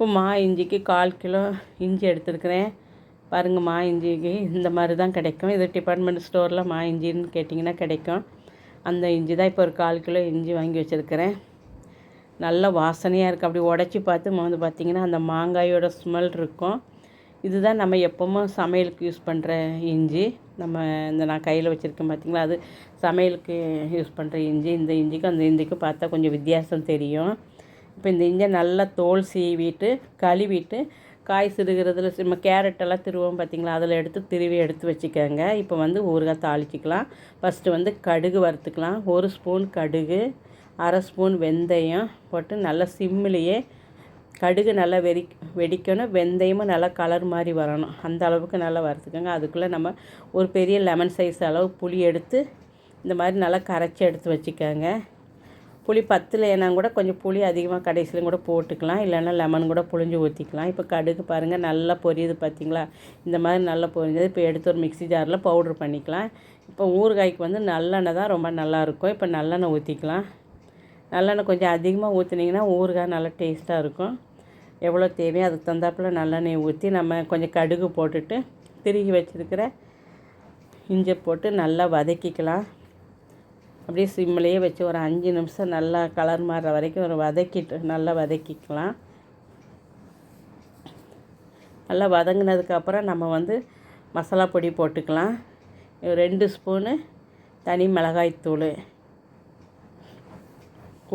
இப்போ மா இஞ்சிக்கு கால் கிலோ இஞ்சி எடுத்துருக்கிறேன். பாருங்கள் மா இஞ்சிக்கு இந்த மாதிரி தான் கிடைக்கும். இது டிபார்ட்மெண்ட் ஸ்டோரில் மா இஞ்சின்னு கேட்டிங்கன்னா கிடைக்கும். அந்த இஞ்சி தான் இப்போ ஒரு கால் கிலோ இஞ்சி வாங்கி வச்சுருக்கிறேன். நல்ல வாசனையாக இருக்குது அப்படி உடச்சி பார்த்து வந்து பார்த்திங்கன்னா அந்த மாங்காயோட ஸ்மெல் இருக்கும். இதுதான் நம்ம எப்போவும் சமையலுக்கு யூஸ் பண்ணுற இஞ்சி. நம்ம இந்த நான் கையில் வச்சுருக்கேன் பார்த்திங்களா? அது சமையலுக்கு யூஸ் பண்ணுற இஞ்சி. இந்த இஞ்சிக்கும் அந்த இஞ்சிக்கும் பார்த்தா கொஞ்சம் வித்தியாசம் தெரியும். இப்போ இந்த இஞ்சி நல்லா தோல் சீவிட்டு கழுவிட்டு காய் சிறுகிறதுல நம்ம கேரட்டெல்லாம் திருவோம் பார்த்திங்களா? அதில் எடுத்து திருவி எடுத்து வச்சுக்கோங்க. இப்போ வந்து ஊறுகாய் தாளிச்சிக்கலாம். ஃபஸ்ட்டு வந்து கடுகு வறுத்துக்கலாம். ஒரு ஸ்பூன் கடுகு அரை ஸ்பூன் வெந்தயம் போட்டு நல்லா சிம்மிலேயே கடுகு நல்லா வெடி வெடிக்கணும். வெந்தயமும் நல்லா கலர் மாதிரி வரணும். அந்த அளவுக்கு நல்லா வறுத்துக்கோங்க. அதுக்குள்ளே நம்ம ஒரு பெரிய லெமன் சைஸ் அளவு புளி எடுத்து இந்த மாதிரி நல்லா கரைச்சி எடுத்து வச்சுக்கோங்க. புளி பத்தலைன்னா கூட கொஞ்சம் புளி அதிகமாக கடைசியிலும் கூட போட்டுக்கலாம். இல்லைன்னா லெமன் கூட புளிஞ்சு ஊற்றிக்கலாம் இப்போ கடுகு பாருங்கள் நல்லா பொரியுது பார்த்தீங்களா இந்த மாதிரி நல்லா பொரிஞ்சது. இப்போ எடுத்து ஒரு மிக்ஸி ஜாரில் பவுட்ரு பண்ணிக்கலாம். இப்போ ஊறுகாய்க்கு வந்து நல்லெண்ணெய் தான் ரொம்ப நல்லாயிருக்கும். இப்போ நல்லெண்ணெய் ஊற்றிக்கலாம் நல்லெண்ணெய் கொஞ்சம் அதிகமாக ஊற்றுனீங்கன்னா ஊறுகாய் நல்லா டேஸ்ட்டாக இருக்கும். எவ்வளோ தேவையோ அதுக்கு தந்தாப்பில் நல்லெண்ணெய் ஊற்றி நம்ம கொஞ்சம் கடுகு போட்டுட்டு திருகி வச்சுருக்கிற இஞ்சி போட்டு நல்லா வதக்கிக்கலாம். அப்படியே சிம்மிலேயே வச்சு ஒரு அஞ்சு நிமிஷம் நல்லா கலர் மாறுற வரைக்கும் ஒரு வதக்கிட்டு நல்லா வதக்கிக்கலாம். நல்லா வதங்கினதுக்கப்புறம் நம்ம வந்து மசாலா பொடி போட்டுக்கலாம். ரெண்டு ஸ்பூனு தனி மிளகாய்த்தூள்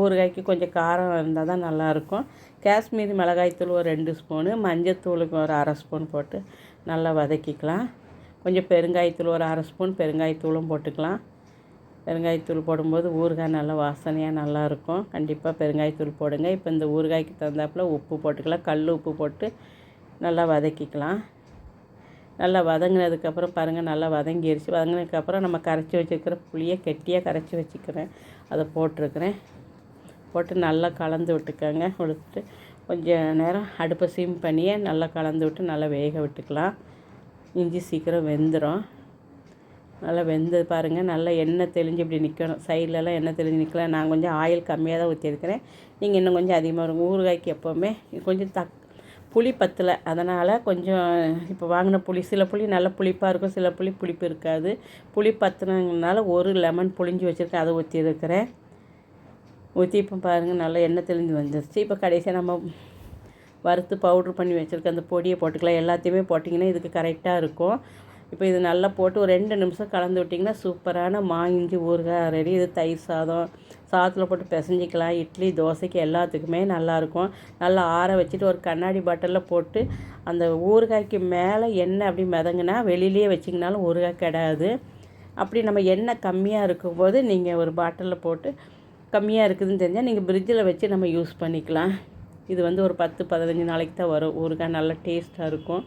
ஊறுகாய்க்கு கொஞ்சம் காரம் இருந்தால் தான் நல்லாயிருக்கும். காஷ்மீரி மிளகாய்த்தூள் ஒரு ரெண்டு ஸ்பூனு மஞ்சத்தூளுக்கு ஒரு அரை ஸ்பூன் போட்டு நல்லா வதக்கிக்கலாம். கொஞ்சம் பெருங்காயத்தூள் ஒரு அரை ஸ்பூன் பெருங்காயத்தூளும் போட்டுக்கலாம். பெருங்காயத்தூள் போடும்போது ஊறுகாய் நல்லா வாசனையாக நல்லாயிருக்கும். கண்டிப்பாக பெருங்காயத்தூள் போடுங்க. இப்போ இந்த ஊறுகாய்க்கு தகுந்தாப்பில் உப்பு போட்டுக்கலாம். கல் உப்பு போட்டு நல்லா வதக்கிக்கலாம். நல்லா வதங்கினதுக்கப்புறம் பாருங்கள் நல்லா வதங்கிடுச்சு வதங்கினதுக்கப்புறம் நம்ம கரைச்சி வச்சுருக்கிற புளியை கெட்டியாக கரைச்சி வச்சுக்கிறேன். அதை போட்டிருக்கிறேன். போட்டு நல்லா கலந்து விட்டுக்கோங்க. கொடுத்துட்டு கொஞ்சம் நேரம் அடுப்பை சிம் பண்ணியே நல்லா கலந்து விட்டு நல்லா வேக விட்டுக்கலாம். இஞ்சி சீக்கிரம் வெந்துடும் நல்லா வெந்து பாருங்கள் நல்லா எண்ணெய் தெளிஞ்சு இப்படி நிற்கணும் சைட்லலாம் எண்ணெய் தெளிஞ்சு நிற்கலாம் நான் கொஞ்சம் ஆயில் கம்மியாக தான் ஊற்றியிருக்கிறேன் நீங்கள் இன்னும் கொஞ்சம் அதிகமாக இருக்கும் ஊறுகாய்க்கு எப்போவுமே கொஞ்சம் தக் புளி பத்தலை. அதனால் கொஞ்சம் இப்போ வாங்கின புளி சில புளி நல்ல புளிப்பாக இருக்கும். சில புளி புளிப்பு இருக்காது. புளி பத்தினதுனால ஒரு லெமன் புளிஞ்சு வச்சுருக்கேன். அதை ஊற்றிருக்கிறேன் ஊற்றி இப்போ பாருங்கள் நல்லா எண்ணெய் தெளிஞ்சு வந்துருச்சு. இப்போ கடைசியாக நம்ம வறுத்து பவுட்ரு பண்ணி வச்சுருக்க அந்த பொடியை போட்டுக்கலாம். எல்லாத்தையுமே போட்டிங்கன்னா இதுக்கு கரெக்டாக இருக்கும். இப்போ இது நல்லா போட்டு ஒரு ரெண்டு நிமிஷம் கலந்து விட்டிங்கன்னா சூப்பரான மாங்கிஞ்சி ஊறுகாய் ரெடி இது தயிர் சாதம். சாதத்தில் போட்டு பிசைஞ்சிக்கலாம். இட்லி தோசைக்கு எல்லாத்துக்குமே நல்லாயிருக்கும் நல்லா ஆற வச்சுட்டு ஒரு கண்ணாடி பாட்டிலில் போட்டு அந்த ஊறுகாய்க்கு மேலே எண்ணெய் அப்படி மிதங்கினா வெளியிலேயே வச்சிங்கனாலும் ஊறுகாய் கிடையாது அப்படி நம்ம எண்ணெய் கம்மியாக இருக்கும்போது நீங்கள் ஒரு பாட்டிலில் போட்டு கம்மியாக இருக்குதுன்னு தெரிஞ்சால் நீங்கள் ஃப்ரிட்ஜில் வச்சு நம்ம யூஸ் பண்ணிக்கலாம். இது வந்து ஒரு பத்து பதினஞ்சு நாளைக்கு தான் வரும். ஊறுகாய் நல்லா டேஸ்ட்டாக இருக்கும்.